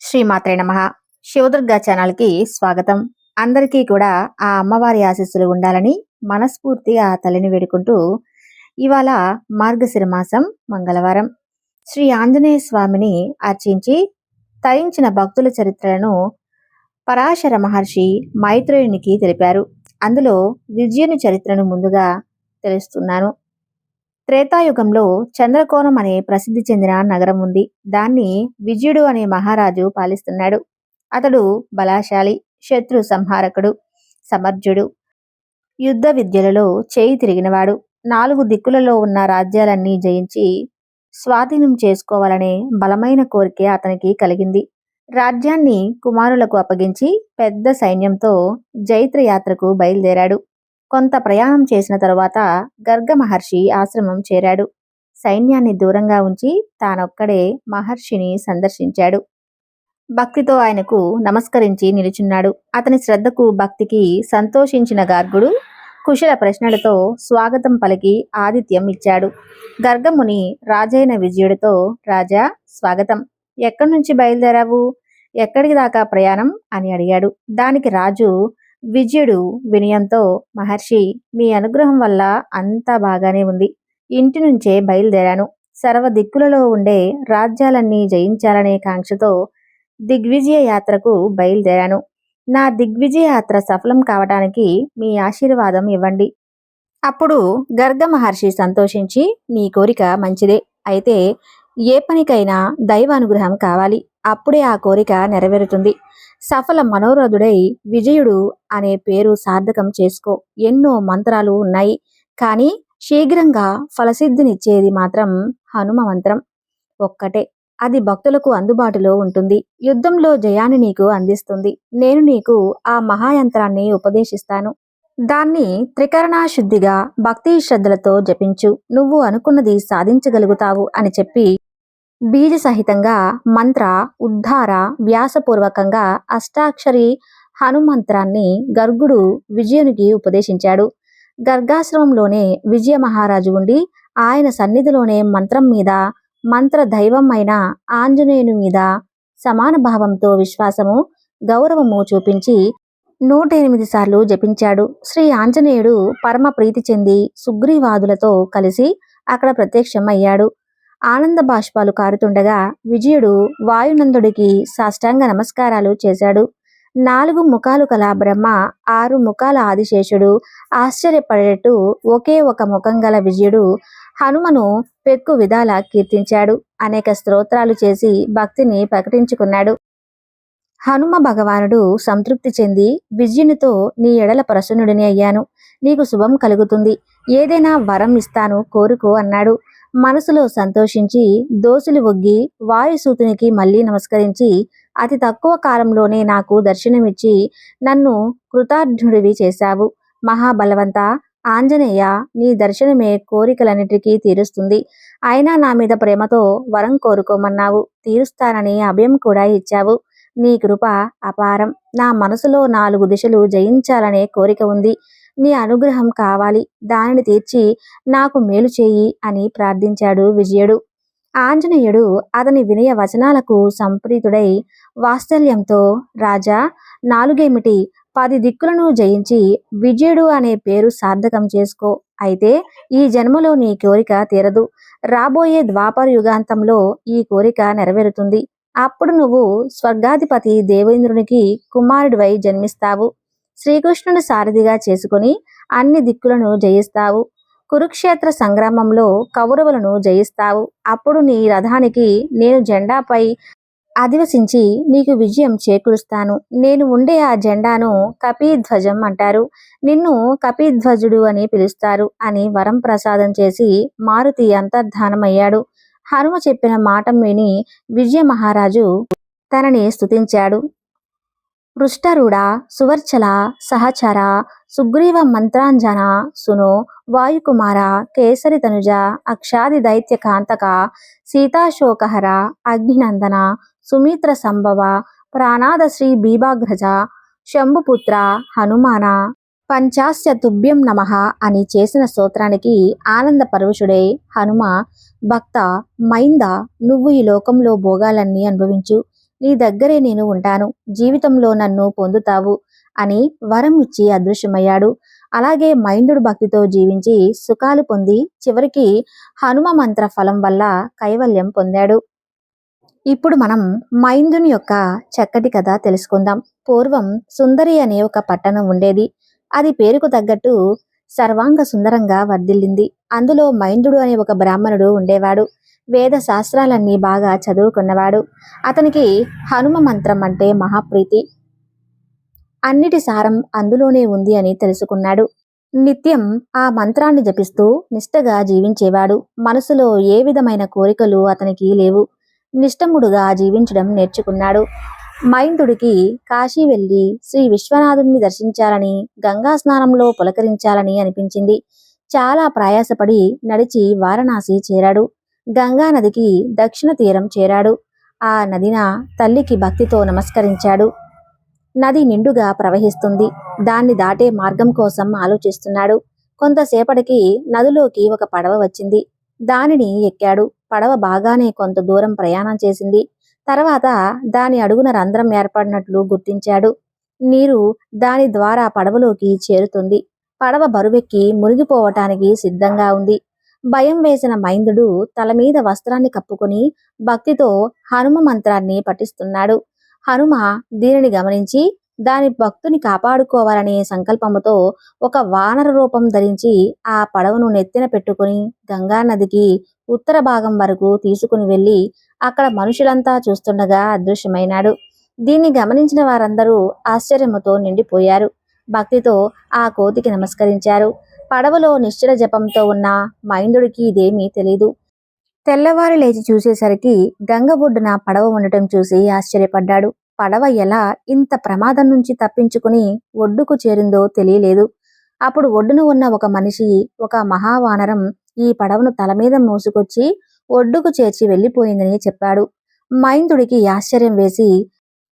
శ్రీమాత్రే నమ. శివదుర్గా ఛానల్కి స్వాగతం. అందరికీ కూడా ఆ అమ్మవారి ఆశీస్సులు ఉండాలని మనస్ఫూర్తిగా ఆ తల్లిని వేడుకుంటూ ఇవాళ మార్గశిర మాసం మంగళవారం. శ్రీ ఆంజనేయ స్వామిని అర్చించి తరించిన భక్తుల చరిత్రలను పరాశర మహర్షి మైత్రేయునికి తెలిపారు. అందులో విజయుని చరిత్రను ముందుగా తెలుస్తున్నాను. త్రేతాయుగంలో చంద్రకోణం అనే ప్రసిద్ధి చెందిన నగరం ఉంది. దాన్ని విజయుడు అనే మహారాజు పాలిస్తున్నాడు. అతడు బలాశాలి శత్రు సంహారకుడు సమర్థుడు యుద్ధ విద్యలలో చేయి తిరిగినవాడు. నాలుగు దిక్కులలో ఉన్న రాజ్యాలన్నీ జయించి స్వాధీనం చేసుకోవాలనే బలమైన కోరిక అతనికి కలిగింది. రాజ్యాన్ని కుమారులకు అప్పగించి పెద్ద సైన్యంతో జైత్ర యాత్రకు బయలుదేరాడు. కొంత ప్రయాణం చేసిన తరువాత గర్గ మహర్షి ఆశ్రమం చేరాడు. సైన్యాన్ని దూరంగా ఉంచి తానొక్కడే మహర్షిని సందర్శించాడు. భక్తితో ఆయనకు నమస్కరించి నిలుచున్నాడు. అతని శ్రద్ధకు భక్తికి సంతోషించిన గార్గుడు కుశల ప్రశ్నలతో స్వాగతం పలికి ఆతిథ్యం ఇచ్చాడు. గర్గముని రాజైన విజయుడితో రాజా స్వాగతం. ఎక్కడి నుంచి బయలుదేరావు? ఎక్కడికి దాకా ప్రయాణం? అని అడిగాడు. దానికి రాజు విజయుడు వినయంతో మహర్షి మీ అనుగ్రహం వల్ల అంతా బాగానే ఉంది. ఇంటి నుంచే బయలుదేరాను. సర్వ దిక్కులలో ఉండే రాజ్యాలన్నీ జయించాలనే కాంక్షతో దిగ్విజయ యాత్రకు బయలుదేరాను. నా దిగ్విజయ యాత్ర సఫలం కావటానికి మీ ఆశీర్వాదం ఇవ్వండి అప్పుడు గర్గ మహర్షి సంతోషించి నీ కోరిక మంచిదే. అయితే ఏ పనికైనా దైవ అనుగ్రహం కావాలి. అప్పుడే ఆ కోరిక నెరవేరుతుంది. సఫల మనోరథుడై విజయుడు అనే పేరు సార్థకం చేసుకో. ఎన్నో మంత్రాలు ఉన్నాయి. కానీ శీఘ్రంగా ఫలసిద్ధినిచ్చేది మాత్రం హనుమ మంత్రం. ఒక్కటే. అది భక్తులకు అందుబాటులో ఉంటుంది. యుద్ధంలో జయాన్ని నీకు అందిస్తుంది. నేను నీకు ఆ మహాయంత్రాన్ని ఉపదేశిస్తాను. దాన్ని త్రికరణాశుద్ధిగా భక్తి శ్రద్ధలతో జపించు. నువ్వు అనుకున్నది సాధించగలుగుతావు అని చెప్పి బీజ సహితంగా మంత్ర ఉద్ధార వ్యాసపూర్వకంగా అష్టాక్షరి హనుమంత్రాన్ని గర్గుడు విజయునికి ఉపదేశించాడు. గర్గాశ్రమంలోనే విజయ మహారాజు ఉండి ఆయన సన్నిధిలోనే మంత్రం మీద మంత్ర దైవం అయిన ఆంజనేయుని మీద సమాన భావంతో విశ్వాసము గౌరవము చూపించి నూట ఎనిమిది సార్లు జపించాడు. శ్రీ ఆంజనేయుడు పరమ ప్రీతి చెంది సుగ్రీవాదులతో కలిసి అక్కడ ప్రత్యక్షం అయ్యాడు ఆనంద బాష్పాలు కారుతుండగా విజయుడు వాయునందుడికి సాష్టాంగ నమస్కారాలు చేశాడు. నాలుగు ముఖాలు కల బ్రహ్మ ఆరు ముఖాల ఆదిశేషుడు ఆశ్చర్యపడేట్టు ఒకే ఒక ముఖం గల విజయుడు హనుమను పెక్కు విధాల కీర్తించాడు. అనేక స్తోత్రాలు చేసి భక్తిని ప్రకటించుకున్నాడు. హనుమ భగవానుడు సంతృప్తి చెంది విజయునితో నీ ఎడల ప్రసన్నుడిని అయ్యాను. నీకు శుభం కలుగుతుంది. ఏదైనా వరం ఇస్తాను కోరుకో అన్నాడు. మనసులో సంతోషించి దోసులు ఒగ్గి వాయుసూతునికి మళ్ళీ నమస్కరించి అతి తక్కువ కాలంలోనే నాకు దర్శనమిచ్చి నన్ను కృతార్థుడివి చేశావు. మహాబలవంత ఆంజనేయ నీ దర్శనమే కోరికలన్నిటికీ తీరుస్తుంది. అయినా నా మీద ప్రేమతో వరం కోరుకోమన్నావు. తీరుస్తానని అభయం కూడా ఇచ్చావు. నీ కృప అపారం. నా మనసులో నాలుగు దిశలు జయించాలనే కోరిక ఉంది. నీ అనుగ్రహం కావాలి. దానిని తీర్చి నాకు మేలు చేయి అని ప్రార్థించాడు విజయుడు. ఆంజనేయుడు అతని వినయ వచనాలకు సంప్రీతుడై వాత్సల్యంతో రాజా నాలుగేమిటి? పది దిక్కులను జయించి విజయుడు అనే పేరు సార్థకం చేసుకో. అయితే ఈ జన్మలో నీ కోరిక తీరదు. రాబోయే ద్వాపర యుగాంతంలో ఈ కోరిక నెరవేరుతుంది. అప్పుడు నువ్వు స్వర్గాధిపతి దేవేంద్రునికి కుమారుడివై జన్మిస్తావు. శ్రీకృష్ణుని సారథిగా చేసుకుని అన్ని దిక్కులను జయిస్తావు. కురుక్షేత్ర సంగ్రామంలో కౌరవులను జయిస్తావు. అప్పుడు నీ రథానికి నేను జెండాపై అధివసించి నీకు విజయం చేకూరుస్తాను. నేను ఉండే ఆ జెండాను కపీధ్వజం అంటారు. నిన్ను కపీధ్వజుడు అని పిలుస్తారు అని వరం ప్రసాదం చేసి మారుతి అంతర్ధానమయ్యాడు. హనుమ చెప్పిన మాట విని విజయ మహారాజు తనని స్తుతించాడు. పృష్టరుడ సువర్చల సహచర సుగ్రీవ మంత్రాంజన సును వాయుకుమార కేసరి తనుజ అక్షాది దైత్య కాంతక సీతాశోకహర అగ్నినందన సుమిత్ర సంభవ ప్రాణాద శ్రీ బీభాగ్రజ శంభుపుత్ర హనుమాన పంచాస్య తుభ్యం నమ అని చేసిన స్తోత్రానికి ఆనంద పరవశుడై హనుమ భక్త మైంద నువ్వు ఈ లోకంలో భోగాలన్నీ అనుభవించు. నీ దగ్గరే నేను ఉంటాను. జీవితంలో నన్ను పొందుతావు అని వరం ఇచ్చి అదృశ్యమయ్యాడు. అలాగే మైందుడు భక్తితో జీవించి సుఖాలు పొంది చివరికి హనుమ మంత్ర ఫలం వల్ల కైవల్యం పొందాడు. ఇప్పుడు మనం మైందుని యొక్క చక్కటి కథ తెలుసుకుందాం. పూర్వం సుందరి అనే ఒక పట్టణం ఉండేది. అది పేరుకు తగ్గట్టు సర్వాంగ సుందరంగా వర్ధిల్లింది. అందులో మైందుడు అనే ఒక బ్రాహ్మణుడు ఉండేవాడు. వేద శాస్త్రాలన్నీ బాగా చదువుకున్నవాడు. అతనికి హనుమ మంత్రం అంటే మహాప్రీతి. అన్నిటి సారం అందులోనే ఉంది అని తెలుసుకున్నాడు. నిత్యం ఆ మంత్రాన్ని జపిస్తూ నిష్టగా జీవించేవాడు. మనసులో ఏ విధమైన కోరికలు అతనికి లేవు. నిష్టముడుగా జీవించడం నేర్చుకున్నాడు. మైందుడికి కాశీ వెళ్ళి శ్రీ విశ్వనాథుని దర్శించాలని గంగా స్నానంలో పులకరించాలని అనిపించింది. చాలా ప్రయాసపడి నడిచి వారణాసి చేరాడు. గంగా నదికి దక్షిణ తీరం చేరాడు. ఆ నదిన తల్లికి భక్తితో నమస్కరించాడు. నది నిండుగా ప్రవహిస్తుంది. దాన్ని దాటే మార్గం కోసం ఆలోచిస్తున్నాడు. కొంతసేపటికి నదిలోకి ఒక పడవ వచ్చింది. దానిని ఎక్కాడు. పడవ బాగానే కొంత దూరం ప్రయాణం చేసింది. తర్వాత దాని అడుగున రంధ్రం ఏర్పడినట్లు గుర్తించాడు. నీరు దాని ద్వారా పడవలోకి చేరుతుంది. పడవ బరువెక్కి మునిగిపోవటానికి సిద్ధంగా ఉంది. భయం వేసిన మైందుడు తల మీద వస్త్రాన్ని కప్పుకొని భక్తితో హనుమ మంత్రాన్ని పఠిస్తున్నాడు. హనుమ దీనిని గమనించి దాని భక్తుని కాపాడుకోవాలనే సంకల్పముతో ఒక వానర రూపం ధరించి ఆ పడవను నెత్తిన పెట్టుకుని గంగా నదికి ఉత్తర భాగం వరకు తీసుకుని వెళ్ళి అక్కడ మనుషులంతా చూస్తుండగా అదృశ్యమైనాడు. దీన్ని గమనించిన వారందరూ ఆశ్చర్యముతో నిండిపోయారు. భక్తితో ఆ కోతికి నమస్కరించారు. పడవలో నిశ్చల జపంతో ఉన్న మైందుడికి ఇదేమీ తెలీదు. తెల్లవారు లేచి చూసేసరికి గంగ ఒడ్డున పడవ ఉండటం చూసి ఆశ్చర్యపడ్డాడు. పడవ ఎలా ఇంత ప్రమాదం నుంచి తప్పించుకుని ఒడ్డుకు చేరిందో తెలియలేదు. అప్పుడు ఒడ్డున ఉన్న ఒక మనిషి ఒక మహావానరం ఈ పడవను తల మీద మోసుకొచ్చి ఒడ్డుకు చేర్చి వెళ్ళిపోయిందని చెప్పాడు. మైందుడికి ఆశ్చర్యం వేసి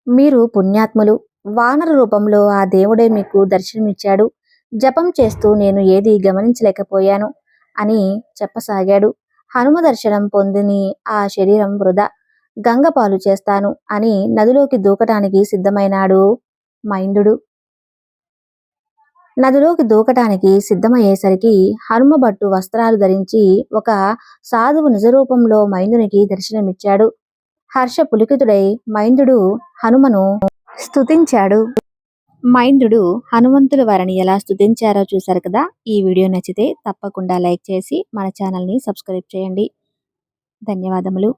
మీరు పుణ్యాత్ములు. వానర రూపంలో ఆ దేవుడే మీకు దర్శనమిచ్చాడు. జపం చేస్తూ నేను ఏది గమనించలేకపోయాను అని చెప్పసాగాడు. హనుమ దర్శనం పొందిని ఆ శరీరం వృధా. గంగ పాలు చేస్తాను అని నదిలోకి దూకటానికి సిద్ధమైనాడు మైందుడు. నదిలోకి దూకటానికి సిద్ధమయ్యేసరికి హనుమభట్టు వస్త్రాలు ధరించి ఒక సాధువు నిజరూపంలో మైందునికి దర్శనమిచ్చాడు. హర్ష పులికితుడై మైందుడు హనుమను స్తుతించాడు. మైందుడు హనుమంతుల వారిని ఎలా స్తుతించారో చూశారు కదా? ఈ వీడియో నచ్చితే తప్పకుండా లైక్ చేసి మన ఛానల్ని సబ్స్క్రైబ్ చేయండి. ధన్యవాదములు.